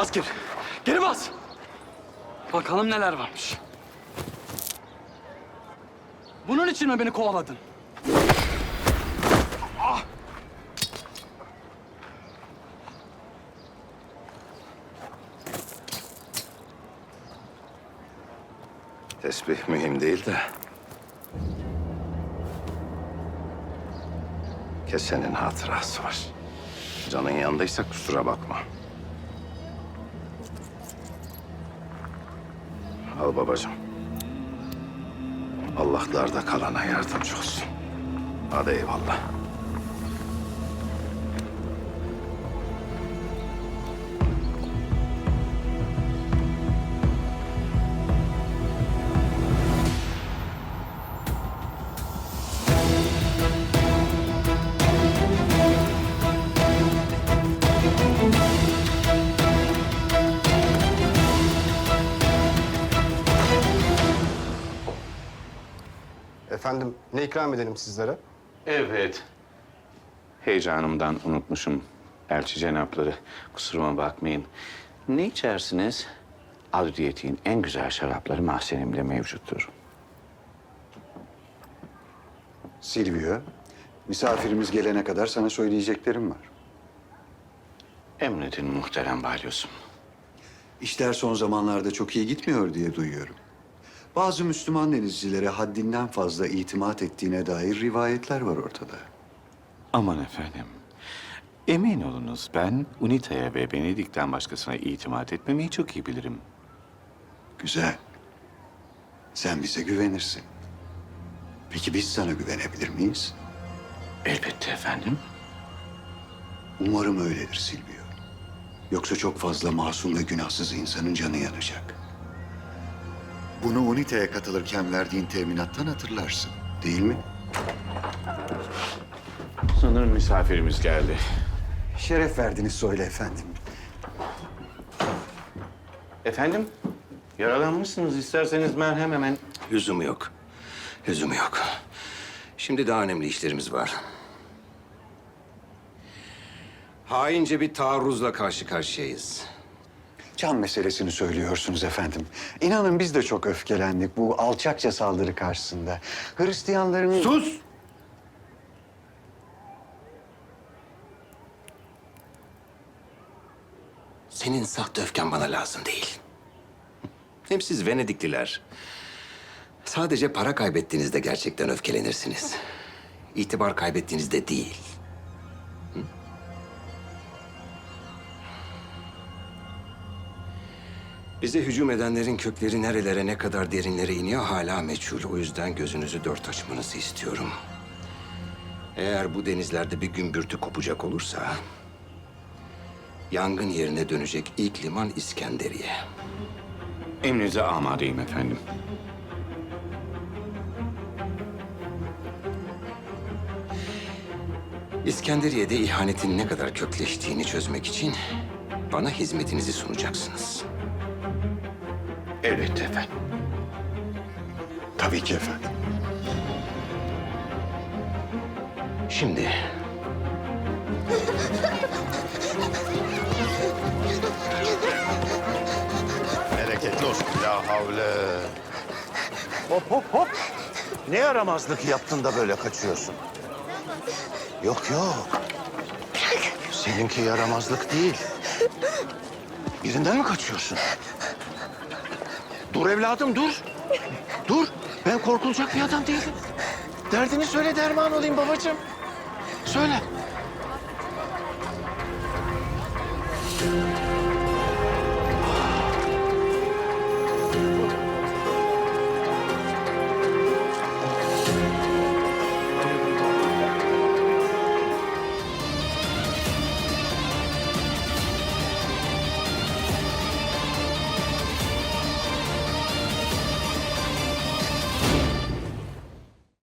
Bas geri. Geri bas. Bakalım neler varmış. Bunun için mi beni kovaladın? Tesbih mühim değil de. Kesenin hatırası var. Canın yanındaysa kusura bakma. Al babacığım. Allah'larda kalana yardımcı olsun. Hadi eyvallah. Efendim ne ikram edelim sizlere? Evet. Heyecanımdan unutmuşum elçi cenapları. Kusuruma bakmayın. Ne içersiniz? Adliyetin en güzel şarapları mahzenimde mevcuttur. Silvio, misafirimiz gelene kadar sana söyleyeceklerim var. Emredin muhterem balyosum. İşler son zamanlarda çok iyi gitmiyor diye duyuyorum. Bazı Müslüman denizcilere haddinden fazla itimat ettiğine dair rivayetler var ortada. Aman efendim. Emin olunuz ben Unita'ya ve Venedik'ten başkasına itimat etmemeyi çok iyi bilirim. Güzel. Sen bize güvenirsin. Peki biz sana güvenebilir miyiz? Elbette efendim. Umarım öyledir Silvio. Yoksa çok fazla masum ve günahsız insanın canı yanacak. Bunu Unita'ya katılırken verdiğin teminattan hatırlarsın, değil mi? Sanırım misafirimiz geldi. Şeref verdiniz söyle efendim. Efendim? Yaralanmışsınız. İsterseniz merhem hemen Lüzumu yok. Lüzumu yok. Şimdi daha önemli işlerimiz var. Haince bir taarruzla karşı karşıyayız. Can meselesini söylüyorsunuz efendim. İnanın biz de çok öfkelendik bu alçakça saldırı karşısında. Hristiyanların... Sus! Senin sahte öfken bana lazım değil. Hem siz Venedikliler sadece para kaybettiğinizde gerçekten öfkelenirsiniz. İtibar kaybettiğinizde değil. Bize hücum edenlerin kökleri nerelere, ne kadar derinlere iniyor hala meçhul. O yüzden gözünüzü dört açmanızı istiyorum. Eğer bu denizlerde bir gümbürtü kopacak olursa... ...yangın yerine dönecek ilk liman İskenderiye. emrinize amadeyim efendim. İskenderiye'de ihanetin ne kadar kökleştiğini çözmek için... ...bana hizmetinizi sunacaksınız. Elbette efendim. Tabii ki efendim. Şimdi Bereketli olsun. La havle. Hop hop hop. Ne yaramazlık yaptın da böyle kaçıyorsun? Yok yok. Seninki yaramazlık değil. Birinden mi kaçıyorsun? Dur evladım dur. Dur. Ben korkulacak bir adam değilim. Derdini söyle derman olayım babacığım. Söyle.